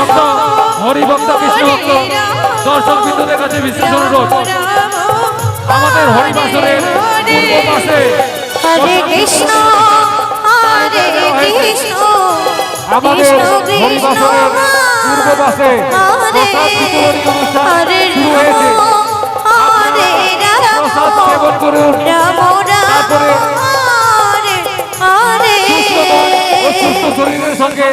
হরে হরিভক্ত কৃষ্ণ ভক্ত। দর্শক বিন্দুদের কাছে বিশেষ অনুরোধ। আমাদের হরিবাসরের পূর্ব পাশে হরে কৃষ্ণ হরে কৃষ্ণ আমাদের হরিবাসরের পূর্ব পাশে প্রসাদ বিতরণী অনুষ্ঠান শুরু হয়েছে। প্রসাদ সেবন করুন। রাম রাম তারপরে হরে হরে। সুস্থ ও সুস্থ শরীরের সঙ্গে